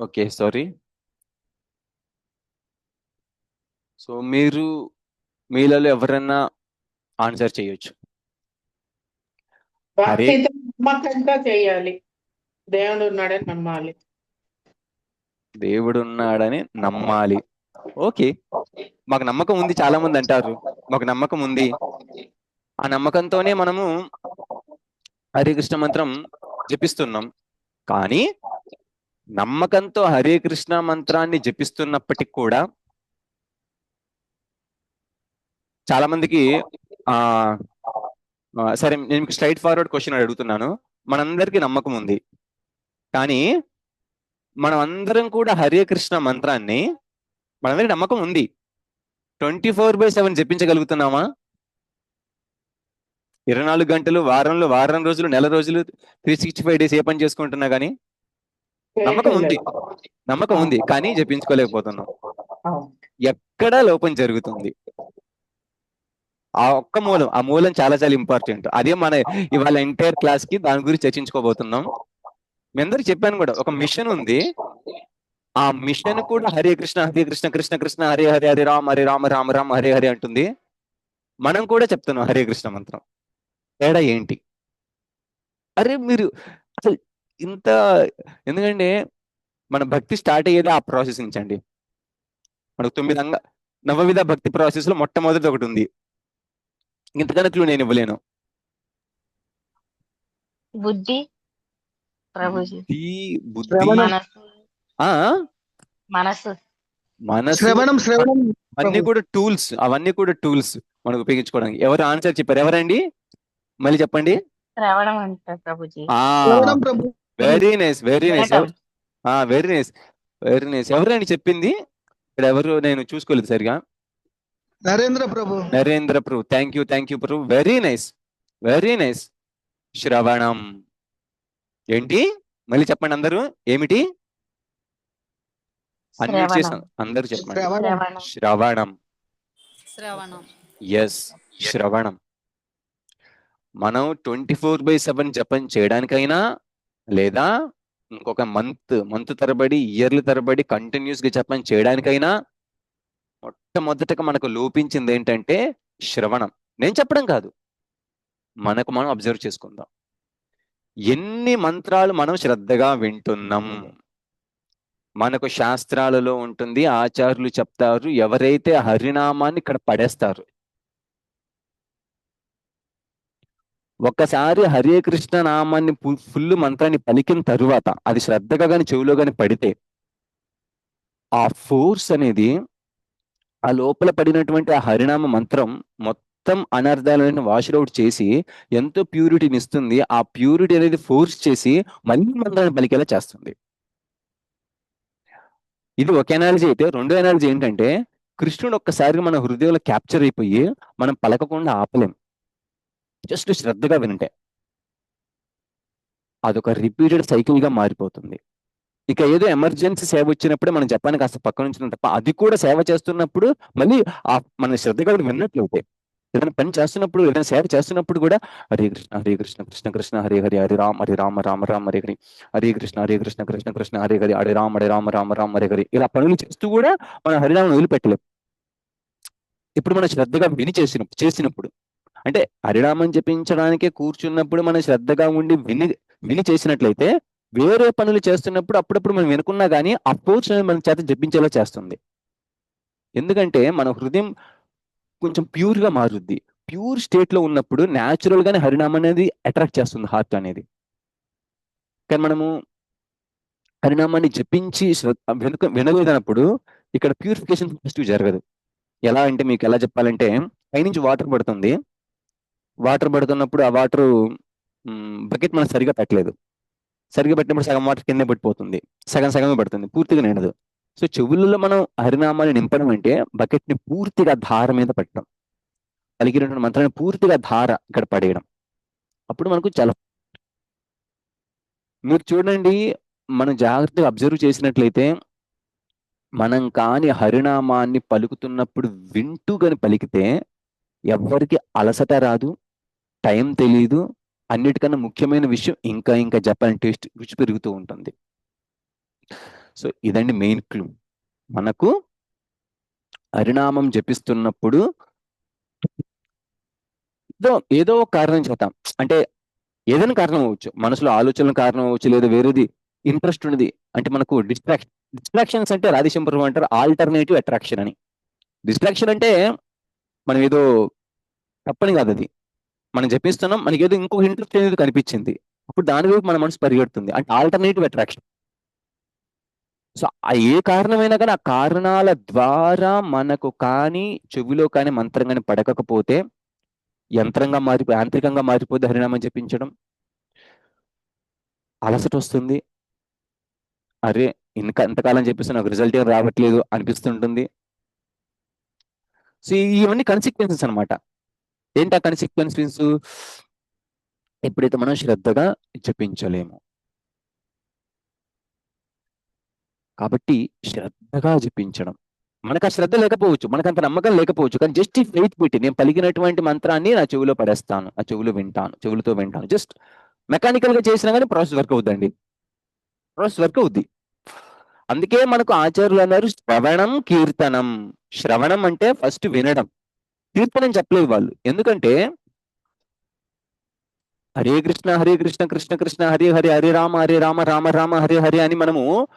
Okay sorry. So మీరు మీలలో ఎవరన్నా answer చేయొచ్చు? నమ్మకంగా చేయాలి. దేవుడు ఉన్నాడని నమ్మాలి. దేవుడు ఉన్నాడని నమ్మాలి. ఓకే. మాకు నమ్మకం ఉంది చాలా మంది అంటారు. మాకు నమ్మకం ఉంది. ఆ నమ్మకంతోనే మనము హరే కృష్ణ మంత్రం జపిస్తున్నాం. కానీ నమ్మకంతో హరే కృష్ణ మంత్రాన్ని జపిస్తున్నప్పటికి కూడా చాలా మందికి ఆ సరే నేను మీకు స్ట్రైట్ ఫార్వర్డ్ క్వశ్చన్ అడుగుతున్నాను. మనందరికీ నమ్మకం ఉంది. కానీ మనం అందరం కూడా హరే కృష్ణ మంత్రాన్ని మనందరికి నమ్మకం ఉంది. ట్వంటీ ఫోర్ బై సెవెన్ జపించగలుగుతున్నామా? ఇరవై నాలుగు గంటలు వారంలో వారం రోజులు నెల రోజులు త్రీ సిక్స్టీ ఫైవ్ డేస్ ఏ పని చేసుకుంటున్నా కానీ నమ్మకం ఉంది. నమ్మకం ఉంది. కానీ జపించుకోలేకపోతున్నాం అవును. ఎక్కడ లోపం జరుగుతుంది? ఆ ఒక్క మూలం ఆ మూలం చాలా చాలా ఇంపార్టెంట్. అదే మన ఇవాళ ఎంటైర్ క్లాస్కి దాని గురించి చర్చించుకోబోతున్నాం. మీ చెప్పాను కూడా ఒక మిషన్ ఉంది. ఆ మిషన్ కూడా హరే కృష్ణ హరే కృష్ణ కృష్ణ కృష్ణ హరే హరే హరే రామ హరే రామ రామ రామ హరే హరే అంటుంది. మనం కూడా చెప్తున్నాం హరే కృష్ణ మంత్రం. తేడా ఏంటి? అరే మీరు అసలు ఇంత ఎందుకంటే మన భక్తి స్టార్ట్ అయ్యేది ఆ ప్రాసెస్ నుంచి అండి. మనకు తొమ్మిది అంగ నవవిధ భక్తి ప్రాసెస్లో మొట్టమొదటి ఒకటి ఉంది. ఇంతకన్నా క్లూ నేను ఇవ్వలేను. బుద్ధి బుద్ధి. మనసు ఆ మనసు. మనసు శ్రవణం శ్రవణం అవన్నీ కూడా టూల్స్ అవన్నీ కూడా టూల్స్ మనకు ఉపయోగించుకోవడానికి. ఎవరు ఆన్సర్ చెప్పారు? ఎవరండి? మళ్ళీ చెప్పండి. శ్రవణం అంటారు ప్రభుజీ. ఆ. శ్రవణం ప్రభు very nice very nice very nice very nice ఎవరండి చెప్పింది? ఇక్కడ ఎవరు నేను చూసుకోలేదు సరిగా. నరేంద్ర ప్రభు. నరేంద్ర ప్రభు. థ్యాంక్ యూ థ్యాంక్ యూ ప్రభు. వెరీ నైస్ వెరీ నైస్ శ్రవణం. ఏంటి? మళ్ళీ చెప్పండి అందరూ. ఏమిటి? అన్మ్యూట్ శ్రవణం. చేసాం అందరూ చెప్పండి. శ్రవణం. శ్రవణం. శ్రవణం. శ్రవణం ఎస్ శ్రవణం. మనం ట్వంటీ ఫోర్ బై సెవెన్ జపం చేయడానికైనా లేదా ఇంకొక మంత్ మంత్ తరబడి ఇయర్ల తరబడి కంటిన్యూస్గా జపం చేయడానికైనా మొట్టమొదటగా మనకు లోపించింది ఏంటంటే శ్రవణం. నేను చెప్పడం కాదు. మనకు మనం అబ్జర్వ్ చేసుకుందాం. ఎన్ని మంత్రాలు మనం శ్రద్ధగా వింటున్నాం? మనకు శాస్త్రాలలో ఉంటుంది ఆచార్యులు చెప్తారు ఎవరైతే హరినామాన్ని ఇక్కడ పడేస్తారు ఒక్కసారి హరే కృష్ణ నామాన్ని ఫుల్ మంత్రాన్ని పలికిన తరువాత అది శ్రద్ధగా కానీ చెవిలో కానీ పడితే ఆ ఫోర్స్ అనేది ఆ లోపల పడినటువంటి ఆ హరినామ మంత్రం మొత్తం అనర్థాలను వాష్ అవుట్ చేసి ఎంతో ప్యూరిటీని ఇస్తుంది. ఆ ప్యూరిటీ అనేది ఫోర్స్ చేసి మళ్ళీ మంత్రాన్ని పలికేలా చేస్తుంది. ఇది ఒక ఎనాలజీ అయితే రెండో ఎనాలజీ ఏంటంటే కృష్ణుడు ఒక్కసారి మన హృదయంలో క్యాప్చర్ అయిపోయి మనం పలకకుండా ఆపలేం. జస్ట్ శ్రద్ధగా వింటే అదొక రిపీటెడ్ సైకిల్గా మారిపోతుంది. ఇక ఏదో ఎమర్జెన్సీ సేవ వచ్చినప్పుడు మనం జపాన్ కాస్త పక్కన నుంచి తప్ప అది కూడా సేవ చేస్తున్నప్పుడు మళ్ళీ ఆ మన శ్రద్ధగా విన్నట్లయితే ఏదైనా పని చేస్తున్నప్పుడు ఏదైనా సేవ చేస్తున్నప్పుడు కూడా హరే కృష్ణ హరే కృష్ణ కృష్ణ కృష్ణ హరే హరి హరి రామ హరి రామ రామ రామ హరే హరి హరే కృష్ణ హరే కృష్ణ కృష్ణ కృష్ణ హరే హరి హరే రామ హరే రామ రామ రామ హరే హరి ఇలా పనులు చేస్తూ కూడా మనం హరిరామను వదిలిపెట్టలేము ఇప్పుడు మనం శ్రద్ధగా విని చేసిన చేసినప్పుడు అంటే హరినామం జపించడానికే కూర్చున్నప్పుడు మనం శ్రద్ధగా ఉండి విని విని చేసినట్లయితే వేరే పనులు చేస్తున్నప్పుడు అప్పుడప్పుడు మనం వినుకున్నా కానీ ఆ మన చేత జపించేలా చేస్తుంది. ఎందుకంటే మన హృదయం కొంచెం ప్యూర్గా మారుద్ది. ప్యూర్ స్టేట్లో ఉన్నప్పుడు న్యాచురల్గానే హరినామం అనేది అట్రాక్ట్ చేస్తుంది హార్ట్ అనేది. కానీ మనము హరినామాన్ని జపించి వెనుక వినలేదన్నప్పుడు ఇక్కడ ప్యూరిఫికేషన్ ఫస్ట్ జరగదు. ఎలా అంటే మీకు ఎలా చెప్పాలంటే పైనుంచి వాటర్ పడుతుంది. వాటర్ పడుతున్నప్పుడు ఆ వాటర్ బకెట్ మనం సరిగా పెట్టలేదు. సరిగా పెట్టినప్పుడు సగం వాటర్ కింద పడిపోతుంది. సగం సగమే పడుతుంది. పూర్తిగా నిండదు. సో చెవులలో మనం హరినామాన్ని నింపడం అంటే బకెట్ని పూర్తిగా ధార మీద పెట్టడం. పలికినటువంటి మంత్రాన్ని పూర్తిగా ధార ఇక్కడ పడేయడం. అప్పుడు మనకు చాలా మీరు చూడండి మనం జాగ్రత్తగా అబ్జర్వ్ చేసినట్లయితే మనం కాని హరినామాన్ని పలుకుతున్నప్పుడు వింటూ కాని పలికితే ఎవరికి అలసట రాదు టైం తెలియదు అన్నిటికన్నా ముఖ్యమైన విషయం ఇంకా ఇంకా చెప్పాలని టేస్ట్ రుచి పెరుగుతూ ఉంటుంది. సో ఇదండి మెయిన్ క్లూ. మనకు హరినామం జపిస్తున్నప్పుడు ఏదో ఏదో ఒక కారణం చేద్దాం. అంటే ఏదైనా కారణం అవ్వచ్చు. మనసులో ఆలోచనల కారణం అవ్వచ్చు లేదా వేరేది ఇంట్రెస్ట్ ఉన్నది. అంటే మనకు డిస్ట్రాక్షన్ డిస్ట్రాక్షన్స్ అంటే రాధేశంపురం అంటారు ఆల్టర్నేటివ్ అట్రాక్షన్ అని. డిస్ట్రాక్షన్ అంటే మనం ఏదో తప్పని కాదు అది. మనం చెప్పిస్తున్నాం మనకి ఏదో ఇంకొక ఇంట్రెస్ట్ అనేది కనిపించింది. అప్పుడు దాని వైపు మన మనసు పరిగెడుతుంది. అంటే ఆల్టర్నేటివ్ అట్రాక్షన్ సో ఆ ఏ కారణమైనా కానీ ఆ కారణాల ద్వారా మనకు కానీ చెవిలో కానీ మంత్రం కానీ పడకపోతే యంత్రంగా మారిపో యాంత్రికంగా మారిపోతే హరినామం చెప్పించడం అలసట వస్తుంది. అరే ఇంకా ఎంతకాలం చెప్పిస్తే నాకు రిజల్ట్ ఏం రావట్లేదు అనిపిస్తుంటుంది. సో ఇవన్నీ కన్సిక్వెన్సెస్ అనమాట ఏంటి ఆ కన్సిక్వెన్సెస్ ఎప్పుడైతే మనం శ్రద్ధగా జపించలేము. కాబట్టి శ్రద్ధగా జపించడం. మనకు ఆ శ్రద్ధ లేకపోవచ్చు మనకు అంత నమ్మకం లేకపోవచ్చు కానీ జస్ట్ ఈ ఫెయిత్ పెట్టి నేను పలికినటువంటి మంత్రాన్ని నా చెవిలో పడేస్తాను నా చెవులో వింటాను చెవులతో వింటాను. జస్ట్ మెకానికల్గా చేసినా కానీ ప్రాసెస్ వర్క్ అవుతుందండి ప్రాసెస్ వర్క్ అవుద్ది. అందుకే మనకు ఆచార్యులు అన్నారు శ్రవణం కీర్తనం. శ్రవణం అంటే ఫస్ట్ వినడం. కీర్తనం చెప్పలేదు వాళ్ళు. ఎందుకంటే హరే కృష్ణ హరే కృష్ణ కృష్ణ కృష్ణ హరే హరే హరే రామ హరే రామ రామ రామ హరే హరే అని మనము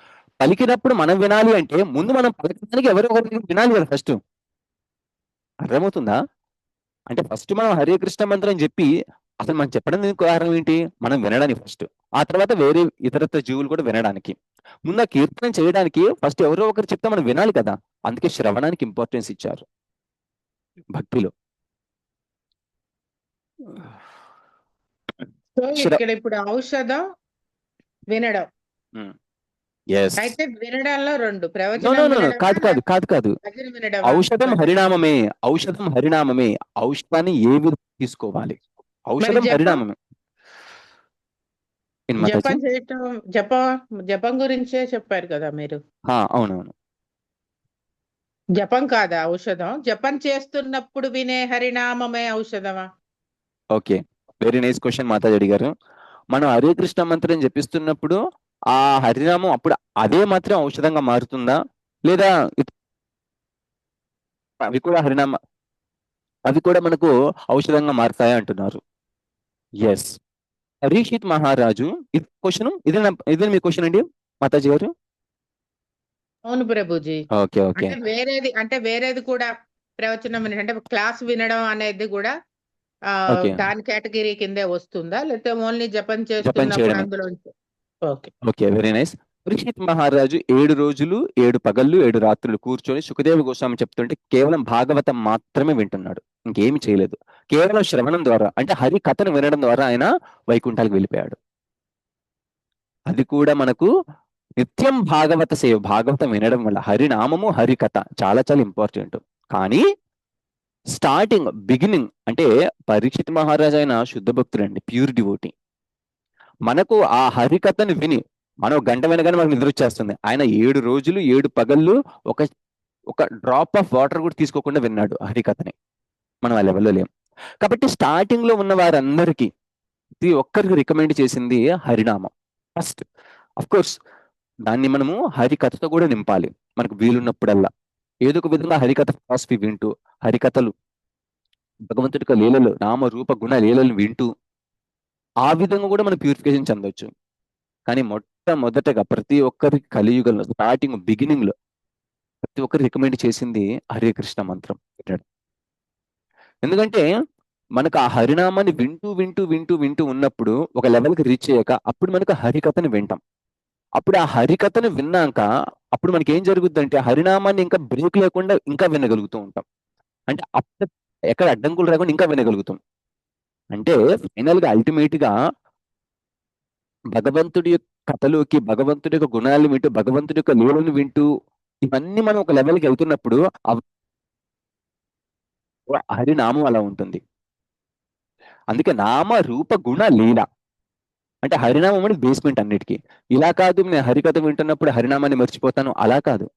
పలికినప్పుడు మనం వినాలి అంటే ముందు మనం పలకడానికి ఎవరో ఒకరికి వినాలి కదా ఫస్ట్ అర్థమవుతుందా? అంటే ఫస్ట్ మనం హరే కృష్ణ మంత్రం చెప్పి అసలు మనం చెప్పడం కారణం ఏంటి? మనం వినడానికి ఫస్ట్ ఆ తర్వాత వేరే ఇతరత్ర జీవులు కూడా వినడానికి. ముందు కీర్తనం చేయడానికి ఫస్ట్ ఎవరో ఒకరు చెప్తే మనం వినాలి కదా. అందుకే శ్రవణానికి ఇంపార్టెన్స్ ఇచ్చారు. భక్తిలో. సో ఇక్కడ ఇప్పుడు ఔషధం వినడం. ఎస్ అయితే వినడంలో రెండు ప్రవచనం కాదు కాదు కాదు కాదు? ఔషధం హరినామమే ఔషధం హరినామమే. ఔషధాన్ని ఏ విధంగా తీసుకోవాలి? ఔషధం? హరినామమే? జపం చేయటం జపం జపం గురించే చెప్పారు కదా మీరు. అవునవును. జపం కాదా ఔషధం? జపం చేస్తున్నప్పుడు వినే హరినామమే ఔషధమా? ఓకే. వెరీ నైస్ క్వశ్చన్ మాతాజీ అడిగారు మనం హరే కృష్ణ మంత్రం జపిస్తున్నప్పుడు ఆ హరినామం అప్పుడు అదే మాత్రం ఔషధంగా మారుతుందా? లేదా అవి కూడా హరినామ అవి కూడా మనకు ఔషధంగా మారుతాయా అంటున్నారు. ఎస్ పరీక్షిత్ మహారాజు ఇది క్వశ్చన్? ఇదే ఇది ఇదే మీ క్వశ్చన్ అండి మాతాజీ గారు? అవును ప్రభుజీ. Okay okay. అంటే వేరేది అంటే వేరేది కూడా ప్రవచనం వినడం అంటే క్లాస్ వినడం అనేది కూడా ఆ. దాని కేటగిరీ కిందే వస్తుందా? లేకపోతే ఓన్లీ జపం చేస్తున్నప్పుడు చేయడమే. అందులో okay. Okay very nice. Parikshit మహారాజు ఏడు రోజులు ఏడు పగళ్ళు ఏడు రాత్రులు కూర్చొని సుఖదేవ గోస్వామి చెప్తుంటే కేవలం భాగవతం మాత్రమే వింటున్నాడు. ఇంకేమి చేయలేదు. కేవలం శ్రవణం ద్వారా అంటే హరి కథను వినడం ద్వారా ఆయన వైకుంఠాలకు వెళ్ళిపోయాడు. అది కూడా మనకు నిత్యం భాగవత సేవ భాగవతం వినడం వల్ల హరినామము హరికథ చాలా చాలా ఇంపార్టెంట్ కానీ స్టార్టింగ్ బిగినింగ్ అంటే పరీక్షిత్ మహారాజ్ అయిన శుద్ధ భక్తులండి ప్యూర్ డివోటీ మనకు ఆ హరికథను విని మనం గంట వినగానే మనకు నిద్ర వచ్చేస్తుంది. ఆయన ఏడు రోజులు ఏడు పగళ్ళు ఒక ఒక డ్రాప్ ఆఫ్ వాటర్ కూడా తీసుకోకుండా విన్నాడు హరికథని. మనం ఆ లెవెల్లో లేం కాబట్టి స్టార్టింగ్లో ఉన్న వారందరికీ ప్రతి ఒక్కరికి రికమెండ్ చేసింది హరినామం. ఫస్ట్ అఫ్ కోర్స్ దాన్ని మనము హరికథతో కూడా నింపాలి. మనకు వీలున్నప్పుడల్లా. ఏదో ఒక విధంగా హరికథ ఫిలాసఫీ వింటూ హరికథలు భగవంతుడి యొక్క లీలలు నామ రూప గుణ లీలలు వింటూ ఆ విధంగా కూడా మనం ప్యూరిఫికేషన్ చెందొచ్చు. కానీ మొట్టమొదటగా ప్రతి ఒక్కరికి కలియుగంలో స్టార్టింగ్ బిగినింగ్లో ప్రతి ఒక్కరు రికమెండ్ చేసింది హరే కృష్ణ మంత్రం. ఎందుకంటే మనకు ఆ హరినామాన్ని వింటూ వింటూ వింటూ వింటూ ఉన్నప్పుడు ఒక లెవెల్కి రీచ్ అయ్యాక అప్పుడు మనకు హరికథని వింటాం. అప్పుడు ఆ హరికథను విన్నాక అప్పుడు మనకి ఏం జరుగుద్దంటే హరినామాన్ని ఇంకా బ్రేక్ లేకుండా ఇంకా వినగలుగుతూ ఉంటాం. అంటే అప్పుడు ఎక్కడ అడ్డంకులు రాకుండా ఇంకా వినగలుగుతాం. అంటే ఫైనల్గా అల్టిమేట్గా భగవంతుడి యొక్క కథలోకి భగవంతుడి యొక్క గుణాలు వింటూ భగవంతుడి యొక్క లీలను వింటూ ఇవన్నీ మనం ఒక లెవెల్కి వెళ్తున్నప్పుడు హరినామం అలా ఉంటుంది. అందుకే నామ రూప గుణ లీల. అంటే హరినామం అనేది బేస్మెంట్ అన్నిటికీ. ఇలా కాదు నేను హరికథ వింటున్నప్పుడు హరినామాన్ని మర్చిపోతాను. అలా కాదు.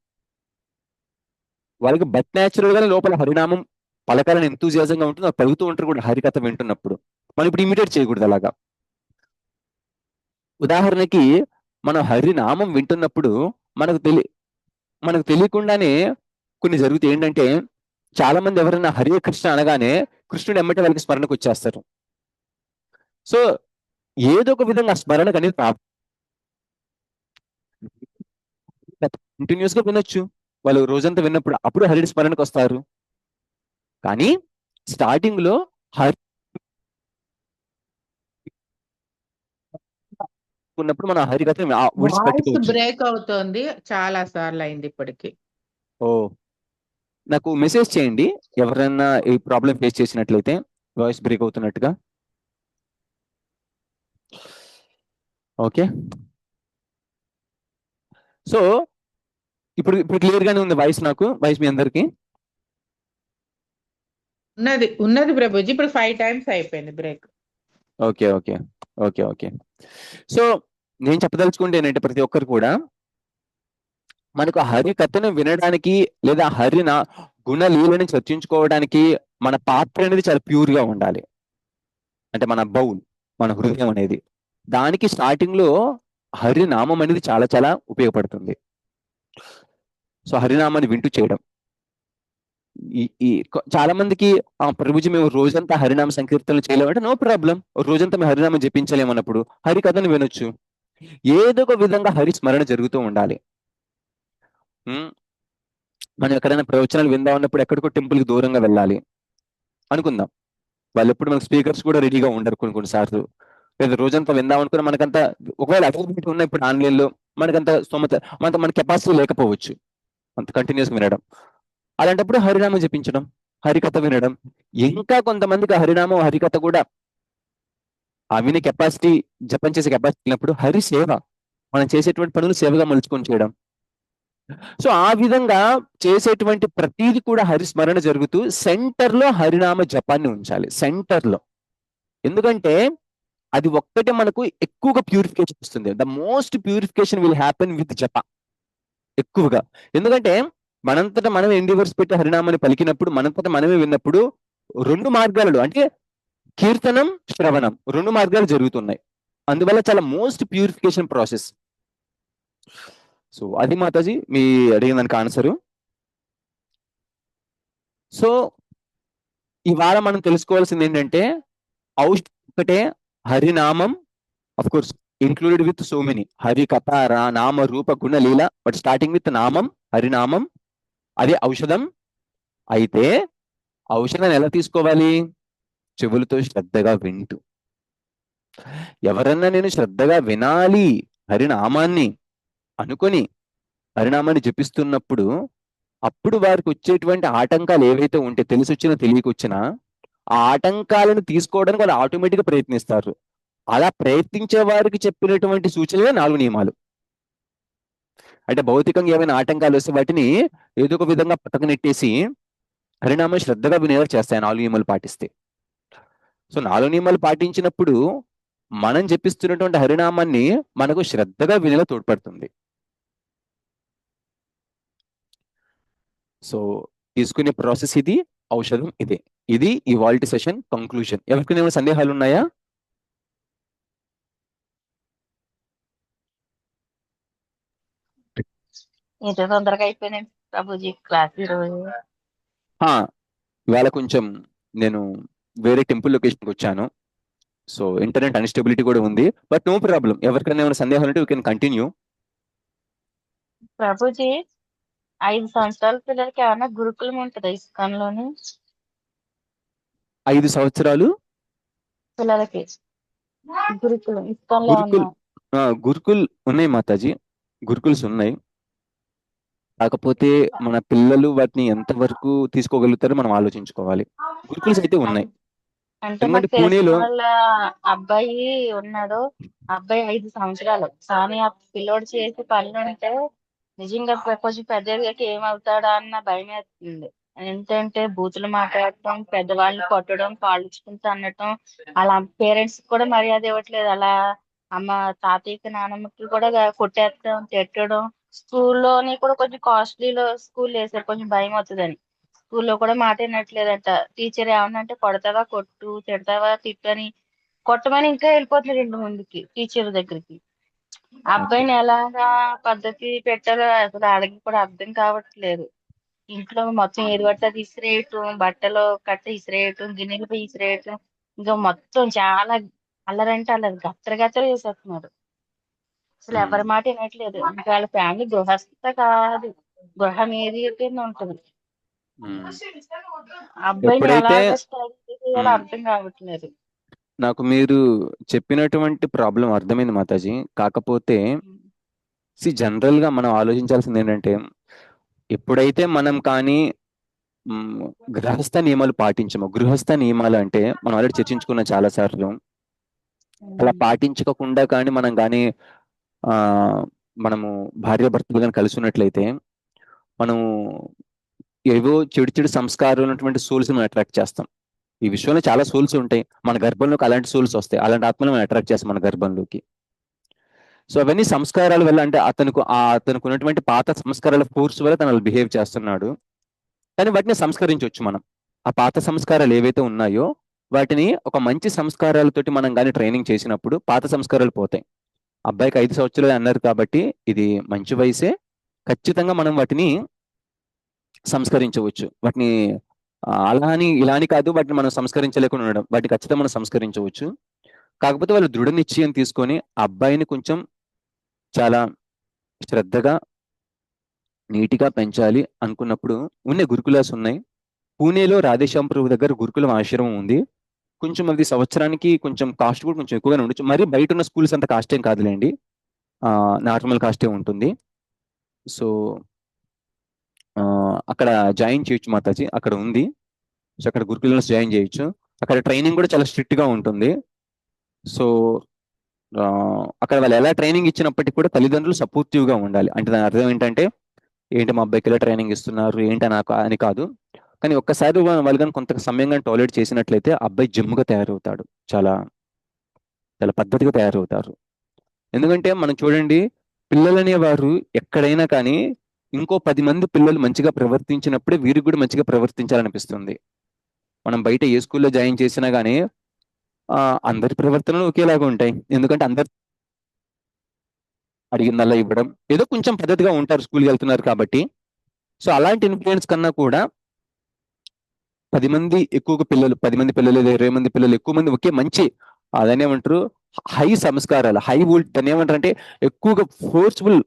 వాళ్ళకి బట్ న్యాచురల్ గానే లోపల హరినామం పలకాలని ఎంతూజియాజంగా ఉంటుంది. అది పలుకుతూ ఉంటారు కూడా హరికథ వింటున్నప్పుడు. మనం ఇప్పుడు ఇమిటేట్ చేయకూడదు అలాగా. ఉదాహరణకి మనం హరినామం వింటున్నప్పుడు మనకు తెలి మనకు తెలియకుండానే కొన్ని జరుగుతాయి. ఏంటంటే చాలా మంది ఎవరైనా హరే కృష్ణ అనగానే కృష్ణుడు ఎమ్మటే వాళ్ళకి స్మరణకు వచ్చేస్తారు. సో ఏదో ఒక విధంగా స్మరణకు అనేది కంటిన్యూస్గా వినొచ్చు. వాళ్ళు రోజంతా విన్నప్పుడు అప్పుడు హరి స్మరణకు వస్తారు. కానీ స్టార్టింగ్లో హరి ఉన్నప్పుడు మన హరికథ బ్రేక్ అవుతోంది చాలా సార్లు అయింది ఇప్పటికి. ఓ. నాకు మెసేజ్ చేయండి. ఎవరైనా ఈ ప్రాబ్లం ఫేస్ చేసినట్లయితే వాయిస్ బ్రేక్ అవుతున్నట్టుగా. ఓకే. సో ఇప్పుడు ఇప్పుడు క్లియర్ గానే ఉంది వాయిస్ నాకు వాయిస్ మీ అందరికి? ఉన్నది ఉన్నది ప్రభుజీ. ఇప్పుడు ఫైవ్ టైమ్స్ అయిపోయింది break. Okay okay okay okay. So నేను చెప్పదలుచుకుంటే ఏంటంటే ప్రతి ఒక్కరు కూడా మనకు హరి కథను వినడానికి లేదా హరి నా గుణలీలని చర్చించుకోవడానికి మన పాత్ర అనేది చాలా ప్యూర్గా ఉండాలి. అంటే మన బౌల్ మన హృదయం అనేది. దానికి స్టార్టింగ్లో హరినామం అనేది చాలా చాలా ఉపయోగపడుతుంది. సో హరినామాన్ని వింటూ చేయడం. ఈ చాలా మందికి ఆ ప్రభుజీ మేము రోజంతా హరినామ సంకీర్తనలు చేయలేమంటే నో ప్రాబ్లం రోజంతా మేము హరినామం జపించలేమన్నప్పుడు హరి కథను వినొచ్చు. ఏదో ఒక విధంగా హరి స్మరణ జరుగుతూ ఉండాలి. మనం ఎక్కడైనా ప్రవచనాలు విందాం ఉన్నప్పుడు ఎక్కడికో టెంపుల్కి దూరంగా వెళ్ళాలి. అనుకుందాం. వాళ్ళు ఎప్పుడు మనకు స్పీకర్స్ కూడా రెడీగా ఉండరు కొన్ని కొన్నిసార్లు లేదా రోజంతా విందాం అనుకున్న మనకంత ఒకవేళ అవైలబిలిటీ ఉన్న ఇప్పుడు ఆన్లైన్లో మనకంత స్తోమత మనకు మన కెపాసిటీ లేకపోవచ్చు. అంత కంటిన్యూస్ వినడం. అలాంటప్పుడు హరినామం జపించడం హరికథ వినడం. ఇంకా కొంతమందికి హరినామం హరికథ కూడా ఆ వినే కెపాసిటీ జపం చేసే కెపాసిటీ లేనప్పుడు హరి సేవ మనం చేసేటువంటి పనులు సేవగా మలుచుకొని చేయడం. సో ఆ విధంగా చేసేటువంటి ప్రతిది కూడా హరి స్మరణ జరుగుతూ సెంటర్లో హరినామ జపాన్ని ఉంచాలి. సెంటర్లో ఎందుకంటే అది ఒక్కటే మనకు ఎక్కువగా ప్యూరిఫికేషన్ ఇస్తుంది the most purification will happen with జప ఎక్కువగా. ఎందుకంటే మనంతట మనం ఎండివర్స్ పెట్టి హరినామాన్ని పలికినప్పుడు మనంతట మనమే విన్నప్పుడు రెండు మార్గాలు. అంటే కీర్తనం శ్రవణం రెండు మార్గాలు జరుగుతున్నాయి. అందువల్ల చాలా మోస్ట్ ప్యూరిఫికేషన్ ప్రాసెస్ సో అది మాతాజీ మీ అడిగిన దానికి ఆన్సరు సో ఈ వారం మనం తెలుసుకోవాల్సింది ఏంటంటే ఔష్ ఒకటే హరినామం of course included with so many Hari కథ రా నామ రూప గుణ లీల బట్ స్టార్టింగ్ విత్ నామం హరినామం అది ఔషధం. అయితే ఔషధం ఎలా తీసుకోవాలి? చెవులతో శ్రద్ధగా వింటూ. ఎవరన్నా నేను శ్రద్ధగా వినాలి హరినామాన్ని అనుకొని హరినామాన్ని జపిస్తున్నప్పుడు అప్పుడు వారికి వచ్చేటువంటి ఆటంకాలు ఏవైతే ఉంటే తెలిసి వచ్చినా తెలియకొచ్చినా ఆ ఆటంకాలను తీసుకోవడానికి వాళ్ళు ఆటోమేటిక్గా ప్రయత్నిస్తారు. అలా ప్రయత్నించే వారికి చెప్పినటువంటి సూచనలే నాలుగు నియమాలు. అంటే భౌతికంగా ఏమైనా ఆటంకాలు వస్తే వాటిని ఏదో ఒక విధంగా పక్కనెట్టేసి నెట్టేసి హరినామం శ్రద్ధగా వినేలా చేస్తాయి నాలుగు నియమాలు పాటిస్తే. సో నాలుగు నియమాలు పాటించినప్పుడు మనం జపిస్తున్నటువంటి హరినామాన్ని మనకు శ్రద్ధగా వినేలా తోడ్పడుతుంది. సో తీసుకునే ప్రాసెస్ ఇది. ఔషధం ఇదే. ఇది ఇవాల్టి సెషన్ కంక్లూజన్ ఎవరికైనా ఏమైనా సందేహాలు ఉన్నాయా తొందరగా ప్రభుజీ క్లాస్ ఆ, ఇవాళ కొంచెం నేను వేరే టెంపుల్ లొకేషన్కి వచ్చాను. సో ఇంటర్నెట్ అన్స్టెబిలిటీ కూడా ఉంది. బట్ నో ప్రాబ్లం ఎవరికైనా ఏమైనా సందేహాలు ఉంటే యూ కెన్ కంటిన్యూ ప్రభుజీ ఐదు సంవత్సరాల పిల్లలకి ఏమైనా గురుకులం ఉంటుందా ఇస్కాన్లోని ఐదు సంవత్సరాలు? పిల్లలకి గురుకులం ఇస్కాన్లో గురుకుల్ ఉన్న ఆ, గురుకుల్ ఉన్నాయి మాతాజీ. గురుకుల్స్ ఉన్నాయి. కాకపోతే మన పిల్లలు వాటిని ఎంతవరకు తీసుకోగలుగుతారో మనం ఆలోచించుకోవాలి. గురుకుల్స్ అయితే ఉన్నాయి. అంటే ఎందుకంటే మాకు తెలిసిన పూణేలో- వాళ్ళ అబ్బాయి ఉన్నాడు. అబ్బాయి ఐదు సంవత్సరాలు. కానీ ఆ పిల్లోడు చేసే పనులు ఉంటే నిజంగా కొంచెం పెద్ద ఎదిగాక ఏమవుతాడా అన్న భయం వేస్తుంది. ఏంటంటే బూతులు మాట్లాడటం పెద్దవాళ్ళని కొట్టడం పాలించుకుంటూ అనటం అలా పేరెంట్స్ కూడా మర్యాద ఇవ్వట్లేదు. అలా అమ్మ తాతయ్యకి నాన్నమ్మకి కూడా కొట్టేస్తాం తిట్టడం. స్కూల్లోని కూడా కొంచెం కాస్ట్లీలో స్కూల్ వేసారు. కొంచెం భయం అవుతుందని. స్కూల్లో కూడా మాట వినట్లేదంట. టీచర్ ఏమన్నంటే కొడతావా? కొట్టు తిడతావా? తిట్టు అని కొట్టమని ఇంకా వెళ్ళిపోతున్నారు ఇంటి ముందుకి టీచర్ దగ్గరికి. అబ్బాయిని ఎలాగా పద్ధతి పెట్టాలో అసలు అడిగి కూడా అర్థం కావట్లేదు ఇంట్లో మొత్తం ఏది పడితే అది ఇసిరేయటం బట్టలు కట్ట ఇసిరేయటం గిన్నెలు పోయి ఇసిరేయటం ఇంకా మొత్తం చాలా అల్లరంటే అల్లరి గత్తర గత్తర చేసేస్తున్నారు అసలు. ఎవరి మాట వినట్లేదు ఇంకా వాళ్ళ ఫ్యామిలీ గృహస్థ కాదు గృహం ఏది కింద ఉంటుంది. అబ్బాయిని Hmm. అర్థం కావట్లేదు నాకు మీరు చెప్పినటువంటి ప్రాబ్లం అర్థమైంది మాతాజీ. కాకపోతే సి జనరల్గా మనం ఆలోచించాల్సింది ఏంటంటే ఎప్పుడైతే మనం కానీ గృహస్థ నియమాలు పాటించము. గృహస్థ నియమాలు అంటే మనం ఆల్రెడీ చర్చించుకున్న చాలా సార్లు. అలా పాటించకుండా కానీ మనం కానీ ఆ మనము భార్యాభర్తలు కానీ కలిసి ఉన్నట్లయితే మనము ఏవో చెడు చెడు సంస్కారం ఉన్నటువంటి సోల్స్ మనం అట్రాక్ట్ చేస్తాం. ఈ విశ్వంలో చాలా సోల్స్ ఉంటాయి. మన గర్భంలోకి అలాంటి సోల్స్ వస్తాయి. అలాంటి ఆత్మలు మనం అట్రాక్ట్ చేస్తాం మన గర్భంలోకి. సో అవన్నీ సంస్కారాల వల్ల అంటే అతనుకు ఆ అతనికి ఉన్నటువంటి పాత సంస్కారాల ఫోర్స్ వల్ల తను బిహేవ్ చేస్తున్నాడు. కానీ వాటిని సంస్కరించవచ్చు మనం. ఆ పాత సంస్కారాలు ఏవైతే ఉన్నాయో వాటిని ఒక మంచి సంస్కారాలతోటి మనం కానీ ట్రైనింగ్ చేసినప్పుడు పాత సంస్కారాలు పోతాయి. అబ్బాయికి ఐదు సంవత్సరాలు అన్నారు కాబట్టి ఇది మంచి వయసే. ఖచ్చితంగా మనం వాటిని సంస్కరించవచ్చు. వాటిని అలా అని ఇలా అని కాదు వాటిని మనం సంస్కరించలేకుండా ఉండడం. వాటిని ఖచ్చితంగా మనం సంస్కరించవచ్చు. కాకపోతే వాళ్ళు దృఢ నిశ్చయం తీసుకొని ఆ అబ్బాయిని కొంచెం చాలా శ్రద్ధగా నీటిగా పెంచాలి అనుకున్నప్పుడు ఉన్న గురుకులాస్ ఉన్నాయి. పూణేలో రాధేశ్యాం ప్రభు దగ్గర గురుకులం ఆశ్రమం ఉంది. కొంచెం అది సంవత్సరానికి కొంచెం కాస్ట్ కూడా కొంచెం ఎక్కువగానే ఉండొచ్చు. మరి బయట ఉన్న స్కూల్స్ అంత కాస్ట్ ఏం కాదులేండి. నార్మల్ కాస్టే ఉంటుంది. సో అక్కడ జాయిన్ చేయొచ్చు మాతాజీ. అక్కడ ఉంది. సో అక్కడ గురుకులంలో జాయిన్ చేయొచ్చు. అక్కడ ట్రైనింగ్ కూడా చాలా స్ట్రిక్ట్గా ఉంటుంది. సో అక్కడ వాళ్ళు ఎలా ట్రైనింగ్ ఇచ్చినప్పటికీ కూడా తల్లిదండ్రులు సపోర్టివ్గా ఉండాలి. అంటే దాని అర్థం ఏంటంటే ఏంటి మా అబ్బాయికి ఎలా ట్రైనింగ్ ఇస్తున్నారు ఏంటి నాకు అని కాదు. కానీ ఒక్కసారి వాళ్ళు కానీ కొంత సమయంగా టాయిలెట్ చేసినట్లయితే అబ్బాయి జిమ్గా తయారవుతాడు. చాలా చాలా పద్ధతిగా తయారవుతారు. ఎందుకంటే మనం చూడండి పిల్లలు అనేవారు ఎక్కడైనా కానీ ఇంకో పది మంది పిల్లలు మంచిగా ప్రవర్తించినప్పుడే వీరికి కూడా మంచిగా ప్రవర్తించాలనిపిస్తుంది. మనం బయట ఏ స్కూల్లో జాయిన్ చేసినా కానీ అందరి ప్రవర్తనలు ఒకేలాగా ఉంటాయి. ఎందుకంటే అందరు అడిగిందల్లా ఇవ్వడం. ఏదో కొంచెం పద్ధతిగా ఉంటారు స్కూల్కి వెళ్తున్నారు కాబట్టి. సో అలాంటి ఇన్ఫ్లుయెన్స్ కన్నా కూడా పది మంది ఎక్కువగా పిల్లలు పది మంది పిల్లలు లేదా ఇరవై మంది పిల్లలు ఎక్కువ మంది ఒకే మంచి అదనేమంటారు హై సంస్కారాలు హై వోల్ట్ దాన్ని ఏమంటారు అంటే ఎక్కువగా ఫోర్స్ఫుల్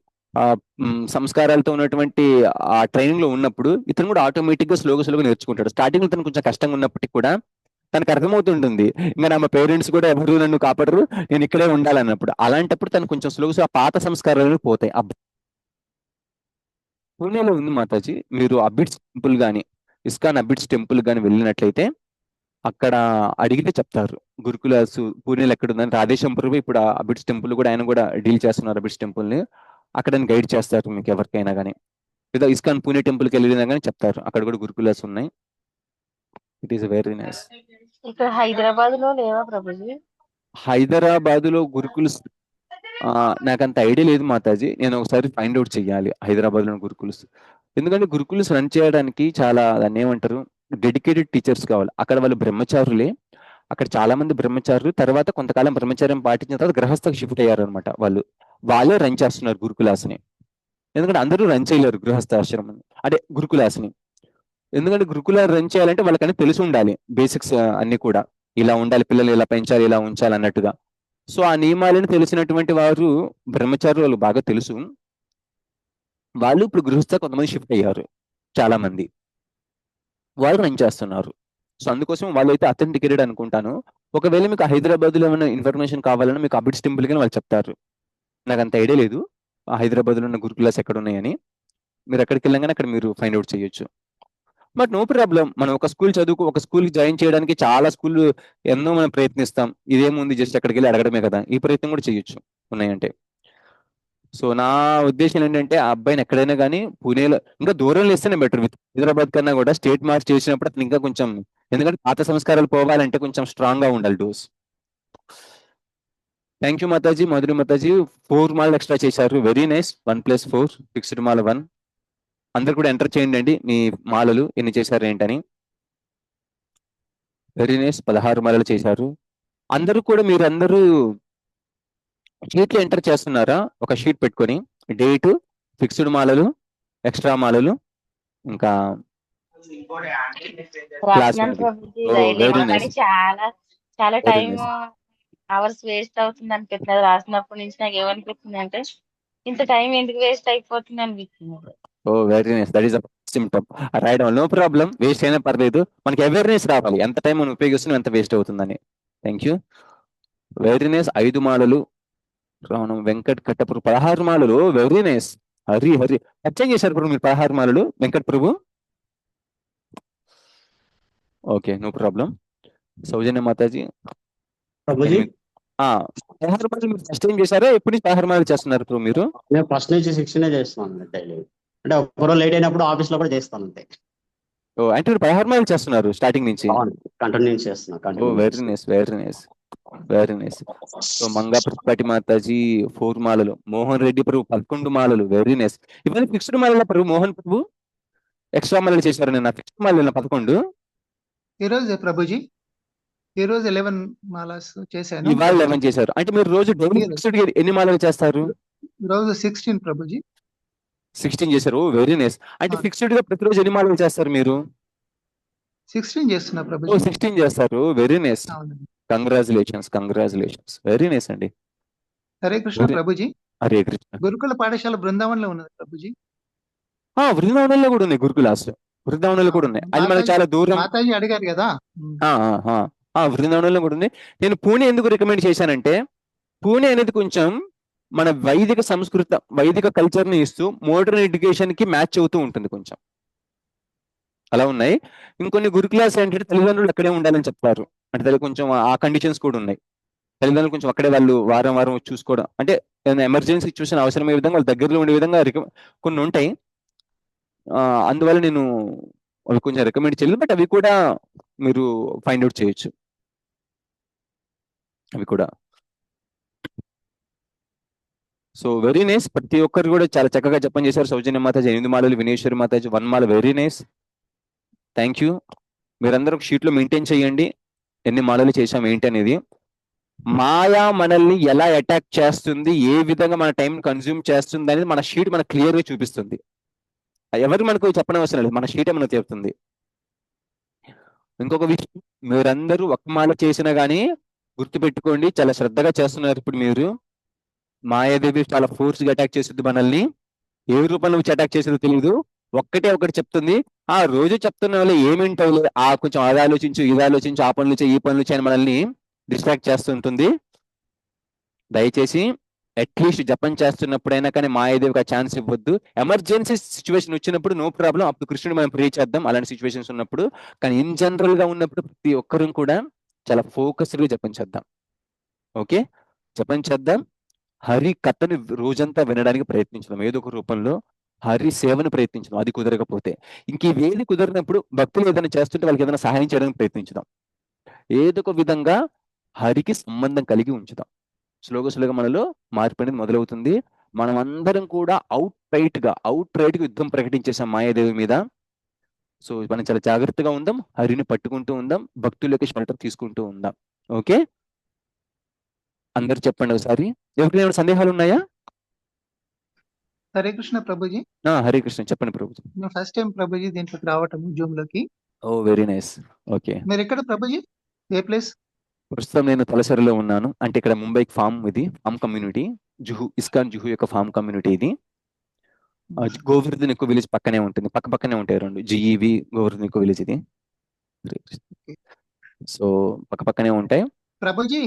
సంస్కారాలతో ఉన్నటువంటి ఆ ట్రైనింగ్లో ఉన్నప్పుడు ఇతను కూడా ఆటోమేటిక్గా స్లోగా స్లోగా నేర్చుకుంటాడు. స్టార్టింగ్లో తను కొంచెం కష్టంగా ఉన్నప్పటికీ కూడా తనకు అర్థమవుతుంటుంది. ఇంకా నా పేరెంట్స్ కూడా ఎవరు నన్ను కాపాడరు నేను ఇక్కడే ఉండాలన్నప్పుడు. అలాంటప్పుడు తను కొంచెం స్లోగా ఆ పాత సంస్కారాలు పోతాయి. పూణేలో ఉంది మాతాజీ. మీరు అబిడ్స్ టెంపుల్ గాని ఇస్కాన్ అబిడ్స్ టెంపుల్ గాని వెళ్ళినట్లయితే అక్కడ అడిగితే చెప్తారు. గురుకులాసు పూణేలో ఎక్కడ ఉందని రాధేశం ఇప్పుడు ఆ అబిడ్స్ టెంపుల్ కూడా ఆయన కూడా డీల్ చేస్తున్నారు అబిడ్స్ టెంపుల్ని అక్కడ గైడ్ చేస్తారు మీకు ఎవరికైనా కానీ లేదా ఇస్కాన్ పూణే టెంపుల్కి వెళ్ళినా కానీ చెప్తారు. అక్కడ కూడా గురుకులాస్ ఉన్నాయి. ఇట్ ఈస్ వెరీ నైస్ ఇక్కడ హైదరాబాద్లో లేవా ప్రభుజీ? హైదరాబాద్లో గురుకుల్స్ ఆ, నాకంత ఐడియా లేదు మాతాజీ. నేను ఒకసారి ఫైండ్ అవుట్ చేయాలి హైదరాబాద్లో గురుకుల్స్. ఎందుకంటే గురుకుల్స్ రన్ చేయడానికి చాలా దాన్ని ఏమంటారు? డెడికేటెడ్ టీచర్స్ కావాలి. అక్కడ వాళ్ళు బ్రహ్మచారులే. అక్కడ చాలా మంది బ్రహ్మచారులు. తర్వాత కొంతకాలం బ్రహ్మచార్యం పాటించిన తర్వాత గృహస్థకు షిఫ్ట్ అయ్యారు అనమాట వాళ్ళు. వాళ్ళే రన్ చేస్తున్నారు గురుకులాస్ని. ఎందుకంటే అందరూ రన్ చేయలేరు గృహస్థాశ్రమం అంటే గురుకులాస్ని. ఎందుకంటే గురుకుల రన్ చేయాలంటే వాళ్ళకని తెలిసి ఉండాలి. బేసిక్స్ అన్ని కూడా. ఇలా ఉండాలి పిల్లలు ఇలా పెంచాలి ఇలా ఉంచాలి అన్నట్టుగా. సో ఆ నియమాలను తెలిసినటువంటి వారు బ్రహ్మచారులు వాళ్ళు బాగా తెలుసు. వాళ్ళు ఇప్పుడు గృహస్థ కొంతమంది షిఫ్ట్ అయ్యారు చాలా మంది వాళ్ళు రన్ చేస్తున్నారు. సో అందుకోసం వాళ్ళు అయితే అథెంటికేటెడ్ అనుకుంటాను. ఒకవేళ మీకు హైదరాబాద్లో ఏమైనా ఇన్ఫర్మేషన్ కావాలన్నా మీకు అబిడ్స్ టెంపుల్ కానీ వాళ్ళు చెప్తారు. నాకు అంత ఐడియా లేదు. హైదరాబాద్లో హైదరాబాద్లో ఉన్న గురుకులాస్ ఎక్కడ ఉన్నాయని మీరు ఎక్కడికి వెళ్ళగానే అక్కడ మీరు ఫైండ్ అవుట్ చేయొచ్చు. But no problem. మనం ఒక స్కూల్ చదువుకు ఒక స్కూల్ జాయిన్ చేయడానికి చాలా స్కూల్ ఎన్నో మనం ప్రయత్నిస్తాం. ఇదేముంది జస్ట్ అక్కడికి వెళ్ళి అడగడమే కదా. ఈ ప్రయత్నం కూడా చేయొచ్చు. ఉన్నాయంటే. సో నా ఉద్దేశం ఏంటంటే ఆ అబ్బాయిని ఎక్కడైనా కానీ పూణేలో ఇంకా దూరంలో ఇస్తేనే బెటర్ విత్ హైదరాబాద్ కన్నా కూడా స్టేట్ మార్చ్ చేసినప్పుడు అతను ఇంకా కొంచెం ఎందుకంటే పాత సంస్కారాలు పోవాలంటే కొంచెం స్ట్రాంగ్గా ఉండాలి dose thank you Mataji Madhuri Mataji four mall extra చేశారు. Very nice one plus four fixed మాల వన్ అందరు కూడా ఎంటర్ చేయండి అండి. మీ మాలలు ఎన్ని చేశారు ఏంటని. వెరీ నైస్ పదహారు మాలలు చేశారు. అందరూ కూడా మీరు అందరూ షీట్లు ఎంటర్ చేస్తున్నారా? ఒక షీట్ పెట్టుకొని. డేటు ఫిక్స్డ్ మాలలు ఎక్స్ట్రా మాలలు ఇంకా nice. చాలా చాలా టైం. అవర్స్ వేస్ట్ అవుతుంది అనిపిస్తుంది. రాసినప్పటి నుంచి నాకు ఏమనిపిస్తుంది అంటే ఇంత టైం ఎందుకు వేస్ట్ అయిపోతుంది అనిపిస్తుంది. ఓ very nice that is a symptom రాయడం నో ప్రాబ్లం వేస్ట్ అయినా పర్లేదు. మనకి అవేర్నెస్ రావాలి. ఎంత టైం మనం ఉపయోగిస్తున్నాం ఎంత వేస్ట్ అవుతుందని. థ్యాంక్ యూ వెరీ నైస్ ఐదు మాలలు. రావణం వెంకట్ కట్టపురు పదహారు మాలలు. Very nice Hari Hari. పరిచయం చేశారు ఇప్పుడు మీరు పదహారు మాలలు. వెంకట్ ప్రభు. ఓకే నో ప్రాబ్లం సౌజన్య మాతాజీ. ప్రభుజీ. మాలలు మీరు ఫస్ట్ టైం చేశారా? ఎప్పటి నుంచి పదహారు మాలలు చేస్తున్నారు ప్రభు మీరు? నేను ఫస్ట్ నుంచి శిక్షణ చేస్తున్నాను డైలీ అంటే ఒక్కరోజు లేట్ అయినప్పుడు ఆఫీస్లో కూడా చేస్తాను అంతే. ఓ, అంటే మీరు పదహారు చేస్తున్నారు స్టార్టింగ్ నుంచి? కంటిన్యూ చేస్తున్నా ఓ very nice very nice very nice so Manga Pratipati Mataji four మాలలు మోహన్ రెడ్డి ప్రభు పదకొండు మాలలు వెరీ నైస్ ఇవన్నీ ఫిక్స్డ్ మాలల ప్రభు మోహన్ ప్రభు? ఎక్స్ట్రా మాలలు చేశారు నేను ఫిక్స్డ్ మాలలు పదకొండు? ఈ రోజు ప్రభుజీ? ఈ రోజు ఎలెవెన్ మాలాస్ చేశాను. ఇవాళ లెవెన్ చేశారు. అంటే మీరు రోజు డైలీ. ఫిక్స్డ్ ఎన్ని మాలలు చేస్తారు? రోజు సిక్స్టీన్ ప్రభుజీ. సిక్స్టీన్ చేశారు. వెరీ నైస్ అంటే. ఫిక్స్డ్గా ప్రతిరోజు ఎన్ని మాలలు చేస్తారు మీరు? సిక్స్టీన్ చేస్తున్నా ఓ ప్రభుజీ సిక్స్టీన్ చేస్తారు. Very nice congratulations congratulations very nice అండి. హరే కృష్ణ ప్రభుజీ. హరే కృష్ణ. గురుకుల పాఠశాల బృందావనంలో ఉన్నది ప్రభుజీ. ఆ వృందావనంలో కూడా ఉన్నాయి గురుకులాస్. వృందావనంలో కూడా ఉన్నాయి. అది మనకు చాలా దూరం. మాతాజీ అడిగారు కదా. వృందావనంలో కూడా ఉంది. నేను పూణే ఎందుకు రికమెండ్ చేశానంటే పూణే అనేది కొంచెం మన వైదిక సంస్కృత వైదిక కల్చర్ని ఇస్తూ మోడర్న్ ఎడ్యుకేషన్కి మ్యాచ్ అవుతూ ఉంటుంది కొంచెం. అలా ఉన్నాయి. ఇంకొన్ని గురుకులాస్ ఏంటంటే తల్లిదండ్రులు అక్కడే ఉండాలని చెప్తారు. అంటే తల్లి కొంచెం ఆ కండిషన్స్ కూడా ఉన్నాయి. తల్లిదండ్రులు కొంచెం అక్కడే వాళ్ళు వారం వారం చూసుకోవడం. అంటే ఏదైనా ఎమర్జెన్సీ సిచ్యువేషన్ అవసరమయ్యే విధంగా వాళ్ళ దగ్గరలో ఉండే విధంగా కొన్ని ఉంటాయి. అందువల్ల నేను అవి కొంచెం రికమెండ్ చేయలేదు. బట్ అవి కూడా మీరు ఫైండ్ అవుట్ చేయొచ్చు. అవి కూడా. సో వెరీ నైస్ ప్రతి ఒక్కరు కూడా చాలా చక్కగా చెప్పని చేశారు. సౌజన్య మాతాజీ ఎనిమిది మాలలు వినేశ్వరి మాతాజీ వన్ మాల వెరీ నైస్ థ్యాంక్ యూ మీరందరూ ఒక షీట్లో మెయింటైన్ చేయండి. ఎన్ని మాలలు చేశాం ఏంటి అనేది. మాయా మనల్ని ఎలా అటాక్ చేస్తుంది ఏ విధంగా మన టైం కన్జ్యూమ్ చేస్తుంది అనేది మన షీట్ మనకు క్లియర్గా చూపిస్తుంది. ఎవరు మనకు చెప్పడం అవసరం లేదు. మన షీటే మనకు చెప్తుంది. ఇంకొక విషయం మీరందరూ ఒక మాల చేసినా కానీ గుర్తుపెట్టుకోండి చాలా శ్రద్ధగా చేస్తున్నారు ఇప్పుడు మీరు. మాయాదేవి చాలా ఫోర్స్గా అటాక్ చేస్తుంది మనల్ని. ఏ రూపంలో వచ్చి అటాక్ చేసేదో తెలియదు ఒక్కటే ఒకటి చెప్తుంది. ఆ రోజు చెప్తున్న వాళ్ళు ఏమింటావు ఆ కొంచెం అది ఆలోచించు ఇది ఆలోచించు ఆ పనులు చేయి ఈ పనులు చేయని మనల్ని డిస్ట్రాక్ట్ చేస్తుంటుంది. దయచేసి అట్లీస్ట్ జపం చేస్తున్నప్పుడైనా కానీ మాయాదేవికి ఆ ఛాన్స్ ఇవ్వద్దు. ఎమర్జెన్సీ సిచ్యువేషన్ వచ్చినప్పుడు నో ప్రాబ్లం అప్పుడు కృష్ణుడు మనం ప్రే చేద్దాం. అలాంటి సిచ్యువేషన్స్ ఉన్నప్పుడు. కానీ ఇన్ జనరల్గా ఉన్నప్పుడు ప్రతి ఒక్కరూ కూడా చాలా ఫోకస్డ్గా జపం చేద్దాం. ఓకే? జపం చేద్దాం. హరి కథని రోజంతా వినడానికి ప్రయత్నించడం. ఏదో ఒక రూపంలో హరి సేవను ప్రయత్నించడం. అది కుదరకపోతే. ఇంక కుదరినప్పుడు భక్తులు ఏదైనా చేస్తుంటే వాళ్ళకి ఏదైనా సహాయం చేయడానికి ప్రయత్నించడం ఏదో ఒక విధంగా హరికి సంబంధం కలిగి ఉంచుదాం. స్లోగా శ్లోగ మనలో మార్పు అనేది మొదలవుతుంది. మనం అందరం కూడా అవుట్ రైట్గా అవుట్ రైట్గా యుద్ధం ప్రకటించేసాం మాయాదేవి మీద. సో మనం చాలా జాగ్రత్తగా ఉందాం హరిని పట్టుకుంటూ ఉందాం భక్తులకి షెల్టర్ తీసుకుంటూ ఉందాం. ఓకే? అందరు చెప్పండి ఒకసారి. ఎవరికి ఏమైనా సందేహాలు ఉన్నాయా? హరే కృష్ణ ప్రభుజీ. హరే కృష్ణ. చెప్పండి ప్రభు నేను ఫస్ట్ టైం ప్రభుజీ దీంట్లోకి రావటం జూమ్లోకి ఓ వెరీ నైస్. ఓకే. మీరు ఎక్కడ ప్రభుజీ? ఏ ప్లేస్? ప్రస్తుతం నేను తలసరిలో ఉన్నాను. అంటే ఇక్కడ ముంబైకి ఫామ్ ఇది farm community. Juhu ISKCON Juhu యొక్క ఫామ్ కమ్యూనిటీ ఇది. గోవర్ధన్ ఎక్కువ విలేజ్ పక్కనే ఉంటుంది. పక్క పక్కనే ఉంటాయి రెండు. జిఈవి గోవర్ధన్ ఎక్కువ విలేజ్ ఇది. సో పక్క పక్కనే ఉంటాయి. ప్రభుజీ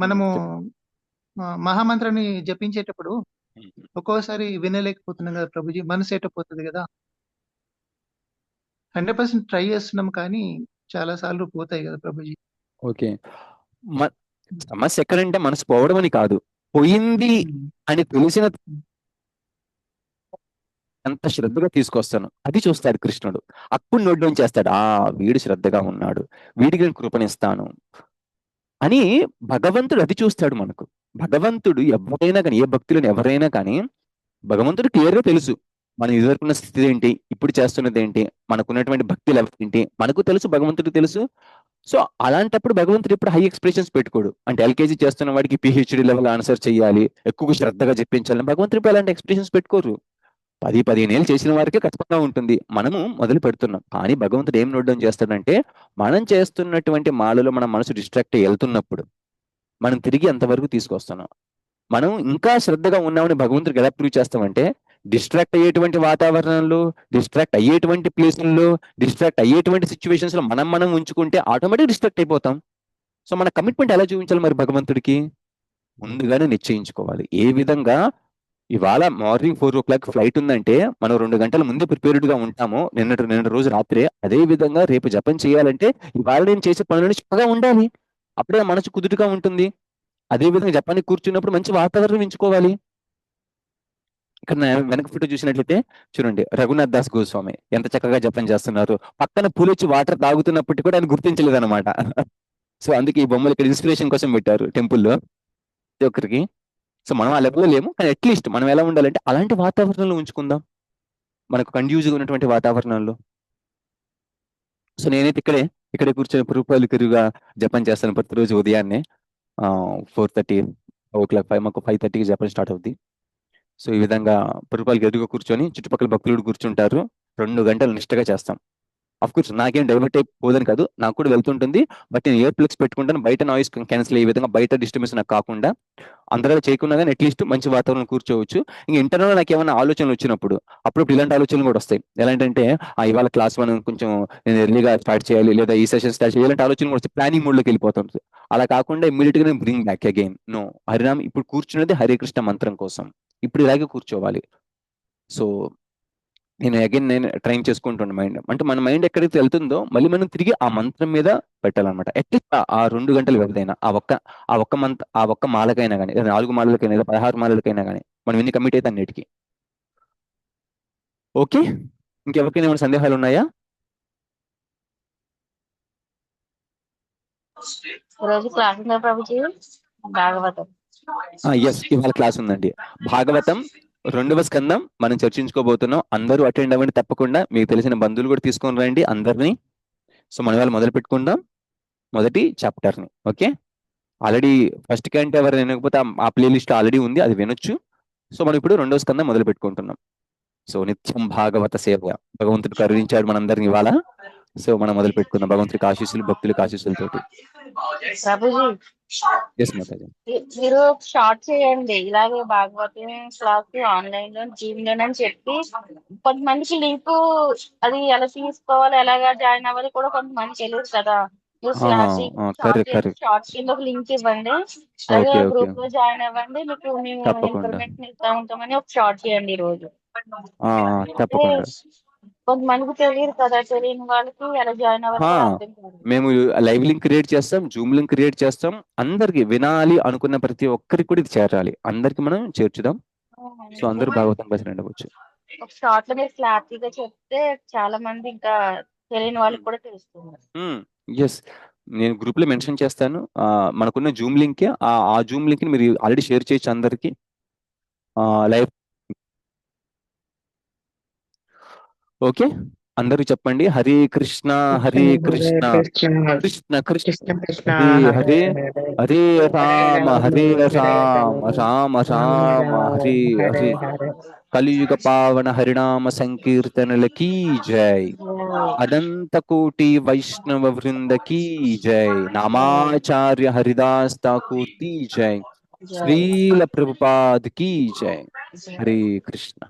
మనము మహామంత్రాన్ని జపించేటప్పుడు ఒక్కోసారి వినలేకపోతున్నాం కదా ప్రభుజీ. మనసు ఎట్టపోతుంది కదా. హండ్రెడ్ పర్సెంట్ ట్రై చేస్తున్నాం కానీ చాలా సార్లు పోతాయి కదా ప్రభుజీ. ఓకే. సమస్య ఎక్కడంటే మనసు పోవడం అని కాదు. పోయింది అని తెలిసిన ఎంత శ్రద్ధగా తీసుకొస్తాను. అది చూస్తాడు కృష్ణుడు. అప్పుడు నోడ్డం చేస్తాడు ఆ వీడు శ్రద్ధగా ఉన్నాడు. వీడికి నేను కృపణిస్తాను అని భగవంతుడు అది చూస్తాడు మనకు. భగవంతుడు ఎవరైనా కానీ ఏ భక్తులను ఎవరైనా కానీ భగవంతుడు క్లియర్గా తెలుసు. మనం ఎదుర్కొన్న స్థితి ఏంటి? ఇప్పుడు చేస్తున్నది ఏంటి? మనకున్నటువంటి భక్తులు ఏంటి? మనకు తెలుసు భగవంతుడికి తెలుసు. సో అలాంటప్పుడు భగవంతుడు ఇప్పుడు హై ఎక్స్ప్రెషన్స్ పెట్టుకోడు. అంటే ఎల్కేజీ చేస్తున్న వాడికి పిహెచ్డి లెవెల్ ఆన్సర్ చేయాలి ఎక్కువ శ్రద్ధగా చెప్పించాలి భగవంతుడు ఇప్పుడు అలాంటి ఎక్స్ప్రెషన్స్ పెట్టుకోరు. పది పదిహేను ఏళ్ళు చేసిన వారికి ఖచ్చితంగా ఉంటుంది. మనము మొదలు పెడుతున్నాం. కానీ భగవంతుడు ఏం నోటం చేస్తాడంటే మనం చేస్తున్నటువంటి మాలలో మన మనసు డిస్ట్రాక్ట్ వెళ్తున్నప్పుడు మనం తిరిగి అంతవరకు తీసుకొస్తున్నాం. మనం ఇంకా శ్రద్ధగా ఉన్నామని భగవంతుడికి ఎలా ప్రూవ్ చేస్తామంటే డిస్ట్రాక్ట్ అయ్యేటువంటి వాతావరణంలో డిస్ట్రాక్ట్ అయ్యేటువంటి ప్లేసుల్లో డిస్ట్రాక్ట్ అయ్యేటువంటి సిచ్యువేషన్స్లో మనం మనం ఉంచుకుంటే ఆటోమేటిక్ డిస్ట్రాక్ట్ అయిపోతాం. సో మన కమిట్మెంట్ ఎలా చూపించాలి మరి భగవంతుడికి? ముందుగానే నిశ్చయించుకోవాలి. ఏ విధంగా ఇవాళ morning four o'clock flight ఉందంటే మనం రెండు గంటల ముందే ప్రిపేర్డ్గా ఉంటాము. నిన్నటి నిన్న రోజు రాత్రే. అదే విధంగా రేపు జపం చేయాలంటే ఇవాళ నేను చేసే పనులని చక్కగా ఉండాలి. అప్పుడే మనసు కుదురుగా ఉంటుంది. అదే విధంగా జపానికి కూర్చున్నప్పుడు మంచి వాతావరణం ఎంచుకోవాలి. ఇక్కడ వెనక ఫోటో చూసినట్లయితే చూడండి రఘునాథ్ దాస్ గోస్వామి ఎంత చక్కగా జపం చేస్తున్నారు. పక్కన పూలొచ్చి వాటర్ తాగుతున్నప్పటికీ కూడా ఆయన గుర్తించలేదు అనమాట సో అందుకే ఈ బొమ్మలు ఇక్కడ ఇన్స్పిరేషన్ కోసం పెట్టారు టెంపుల్లో. ప్రతి ఒక్కరికి సో మనం ఆ లెవెల్లో లేము. కానీ అట్లీస్ట్ మనం ఎలా ఉండాలంటే అలాంటి వాతావరణంలో ఉంచుకుందాం. మనకు కండ్యూజ్గా ఉన్నటువంటి వాతావరణంలో సో నేనైతే ఇక్కడే ఇక్కడే కూర్చొని రూపాయలు కరువుగా జపం చేస్తాను ప్రతిరోజు ఉదయాన్నే. Four thirty o'clock five మాకు ఫైవ్ థర్టీకి జపం స్టార్ట్ అవుద్ది. సో ఈ విధంగా రూపాయలకి ఎదురుగా కూర్చొని చుట్టుపక్కల భక్తులు కూర్చుంటారు. రెండు గంటలు నిష్టగా చేస్తాం. కోర్స్ నాకేం డైవర్ట్ అయిపోదని కాదు నాకు కూడా వెళ్తుంటుంది. బట్ నేను ఇయర్ ప్లగ్స్ పెట్టుకుంటాను బయట నాయిస్ క్యాన్సిల్ అయ్యే విధంగా బయట డిస్టర్బెన్స్ నాకు కాకుండా అందరూ చేయకుండా కానీ అట్లీస్ట్ మంచి వాతావరణం కూర్చోవచ్చు. ఇంక ఇంటర్నల్ నాకు ఏమైనా ఆలోచనలు వచ్చినప్పుడు అప్పుడు ఇలాంటి ఆలోచనలు కూడా వస్తాయి. ఎలాంటంటే ఆ ఇవాళ క్లాస్ వన్ కొంచెం నేను ఎర్లీగా స్టార్ట్ చేయాలి లేదా ఈ సెషన్ స్టార్ట్ చేయాలి ఇలాంటి ఆలోచనలు కూడా వస్తాయి. ప్లానింగ్ మోడ్లోకి వెళ్ళిపోతుంది అలా కాకుండా ఇమ్మీడియట్గా నేను బ్రింగ్ బ్యాక్ అగైన్ నో హరినామ్ ఇప్పుడు కూర్చున్నది హరికృష్ణ మంత్రం కోసం. ఇప్పుడు ఇలాగే కూర్చోవాలి. సో నేను అగైన్ నేను ట్రైన్ చేసుకుంటున్న మైండ్ అంటే మన మైండ్ ఎక్కడైతే వెళ్తుందో మళ్ళీ మనం తిరిగి ఆ మంత్రం మీద పెట్టాలన్నమాట. అట్లీస్ట్ ఆ రెండు గంటల వ్యవధైనా ఆ ఒక్క ఆ ఒక్క మంత్ ఆ ఒక్క మాలకైనా కానీ నాలుగు మాలలకైనా లేదా పదహారు మాలలకైనా కానీ మనం ఎన్ని కమిట్ అయితే అన్నిటికీ. ఓకే ఇంకెవరికైనా ఏమైనా సందేహాలు ఉన్నాయా? ఎస్ ఇవాళ క్లాస్ ఉందండి. భాగవతం రెండవ స్కందం మనం చర్చించుకోబోతున్నాం. అందరూ అటెండ్ అవ్వండి తప్పకుండా. మీకు తెలిసిన బంధువులు కూడా తీసుకొని రండి అందరినీ. సో మనం వాళ్ళు మొదలు పెట్టుకుందాం. మొదటి చాప్టర్ని. ఓకే? ఆల్రెడీ ఫస్ట్ కంటే ఎవరు వినకపోతే ఆ- ఆ ప్లేలిస్ట్ ఆల్రెడీ ఉంది. అది వినొచ్చు. సో మనం ఇప్పుడు రెండవ స్కందం మొదలు పెట్టుకుంటున్నాం. సో నిత్యం భాగవత సేవ. భగవంతుడు కరుణించాడు మనందరిని ఇవాళ. సో మనం మొదలు పెట్టుకుందాం. భగవంతుడికి ఆశీస్సులు భక్తులకు ఆశీస్సులతోటి ప్రభుజీ ఎస్ మాతాజీ. మీ- మీరు షార్ట్ చేయండి. ఇలాగే భాగవతం క్లాస్ ఆన్లైన్లో జీమ్ అని చెప్పి కొంతమందికి లింక్ అది ఎలా తీసుకోవాలి ఎలాగా జాయిన్ అవ్వాలి కూడా కొంతమంది తెలియదు కదా. షార్ట్ కింద ఒక లింక్ ఇవ్వండి. అలాగే గ్రూప్లో జాయిన్ అవ్వండి. మీకు మేము. ఇన్ఫర్మేషన్ ఇస్తా ఉంటామని ఒక షార్ట్ చేయండి ఈ రోజు. తప్పకుండా. కొంతమందికి తెలియదు కదా తెలియని వాళ్ళకి ఎలా జాయిన్ అవ్వాలి మేము లైవ్ లింక్ క్రియేట్ చేస్తాం జూమ్ లింక్ క్రియేట్ చేస్తాం. అందరికి వినాలి అనుకున్న ప్రతి ఒక్కరికి కూడా ఇది చేరాలి. అందరికి మనం చేర్చుదాం. సో అందరూ భాగవతం కలిసి ఉండవచ్చు ఒక షార్ట్లో మీరు క్లారిటీగా చెప్తే చాలా మంది ఇంకా తెలియని వాళ్ళకి కూడా తెలుస్తుంది. ఎస్ నేను గ్రూప్లో మెన్షన్ చేస్తాను. మనకున్న జూమ్ లింక్ ఆ ఆ జూమ్ లింక్ని మీరు ఆల్రెడీ షేర్ చేయొచ్చు అందరికి. Live okay. అందరూ చెప్పండి. హరే కృష్ణ హరే కృష్ణ కృష్ణ. కృష్ణ హరే హరే హరే రామ హరే రామ రామ రామ హరే హరే కలియుగ పావన హరినామ సంకీర్తనల కీ జై. అనంత కోటి వైష్ణవ వృంద కీ జై. నామాచార్య హరిదాస్ ఠాకూర్ కీ జై. శ్రీల ప్రభుపాద్ కీ జై. హరే కృష్ణ.